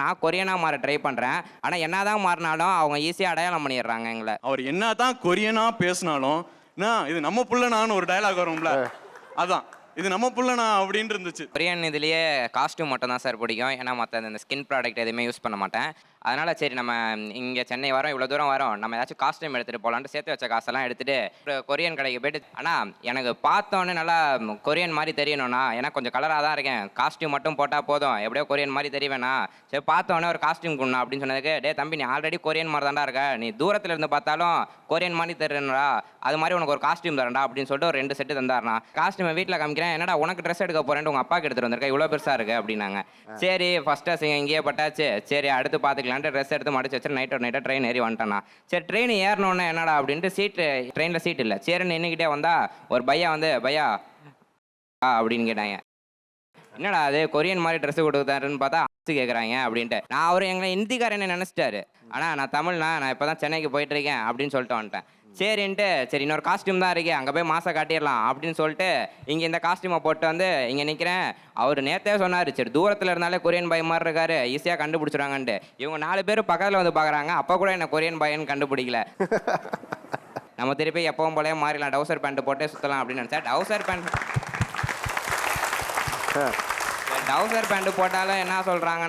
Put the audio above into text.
நான் கொரியனாக மாற ட்ரை பண்ணுறேன் ஆனால் என்னதான் மாறினாலும் அவங்க ஈஸியாக அடையாளம் பண்ணிடுறாங்க எங்களை. அவர் என்னதான் கொரியனா பேசினாலும் நான் இது நம்ம புள்ளனான்னு ஒரு டயலாக் வரும்ல. அதான். இது நம்ம புள்ளனா அப்படின்னு இருந்துச்சு. கொரியன் இதுலேயே காஸ்டியூம் மட்டும் தான் சார் பிடிக்கும். ஏன்னா மற்ற இந்த ஸ்கின் ப்ராடக்ட் எதுவுமே யூஸ் பண்ண மாட்டேன். அதனால சரி நம்ம இங்கே சென்னை வரோம் இவ்வளோ தூரம் வரோம். நம்ம ஏதாச்சும் காஸ்டியூம் எடுத்துகிட்டு போகலான்ட்டு சேர்த்து வச்ச காசெல்லாம் எடுத்துகிட்டு ஒரு கொரியன் கடைக்கு போயிட்டு ஆனால் எனக்கு பார்த்தோன்னே நல்லா கொரியன் மாதிரி தெரியணும்னா ஏன்னா கொஞ்சம் கலராக தான் இருக்கேன். காஸ்டியூம் மட்டும் போட்டால் போதும். எப்படியோ கொரியன் மாதிரி தெரியவேணா சரி பார்த்தோன்னே ஒரு காஸ்டியூம் கொண்டா அப்படின்னு சொன்னதுக்கு டே தம்பி நீ ஆல்ரெடி கொரியன் மாதிரி தான்டா இருக்க. நீ தூரத்தில் இருந்து பார்த்தாலும் கொரியன் மாதிரி தெரியணும்டா. அது மாதிரி உனக்கு ஒரு காஸ்டியூம் தரேன்டா அப்படின்னு சொல்லிட்டு ஒரு ரெண்டு செட்டு தந்தாருண்ணா. காஸ்டியூமை வீட்டில் காமிக்கிறேன். என்னடா உனக்கு ட்ரெஸ் எடுக்க போறேன்ட்டு உங்கள் அப்பாக்கு எடுத்துட்டு வந்திருக்க? இவ்வளோ பெருசாக இருக்கு? அப்படின்னாங்க. சரி அசிங்க இங்கேயே பட்டாச்சு. சரி அடுத்து பார்த்துக்கலான்ட்டு ட்ரெஸ் எடுத்து மடிச்சு வச்சு நைட்டு நைட்டாக ட்ரெயின் ஏறி வந்துட்டேன்னா? சரி ட்ரெயின் ஏறணுன்னு என்னடா அப்படின்ட்டு சீட்டு ட்ரெயினில் சீட் இல்லை. சரி நின்றுக்கிட்டே வந்தா ஒரு பையா வந்து பையா ஆ அப்படின்னு கேட்டாங்க. என்னடா அது கொரியன் மாதிரி ட்ரெஸ் கொடுத்தாருன்னு பார்த்தா அச்சு கேட்குறாங்க அப்படின்ட்டு. நான் அவர் எங்களை ஹிந்திக்காரன்னு நினச்சிட்டாரு. ஆனால் நான் தமிழ்னா நான் இப்போ தான் சென்னைக்கு போயிட்டு இருக்கேன் அப்படின்னு சொல்லிட்டு வந்துட்டேன். சரின்ட்டு சரி இன்னொரு காஸ்டியூம் தான் இருக்கே அங்கே போய் மாசம் காட்டிடலாம் அப்படின்னு சொல்லிட்டு இங்கே இந்த காஸ்டியூமை போட்டு வந்து இங்கே நிற்கிறேன் அவர் நேத்தே சொன்னார் சரி தூரத்தில் இருந்தாலே கொரியன் பாய் மாதிரி இருக்காரு ஈஸியாக கண்டுபிடிச்சிடுவாங்கன்ட்டு. இவங்க நாலு பேர் பக்கத்தில் வந்து பார்க்குறாங்க அப்போ கூட என்ன கொரியன் பாய்ன்னு கண்டுபிடிக்கல. நம்ம திருப்பி எப்பவும் போலயே மாறிடலாம் டவுசர் பேண்ட் போட்டே சுற்றலாம் அப்படின்னு நினச்சா டவுசர் பேண்ட். டவுசர் பேண்ட் போட்டாலும் என்ன சொல்கிறாங்கன்னா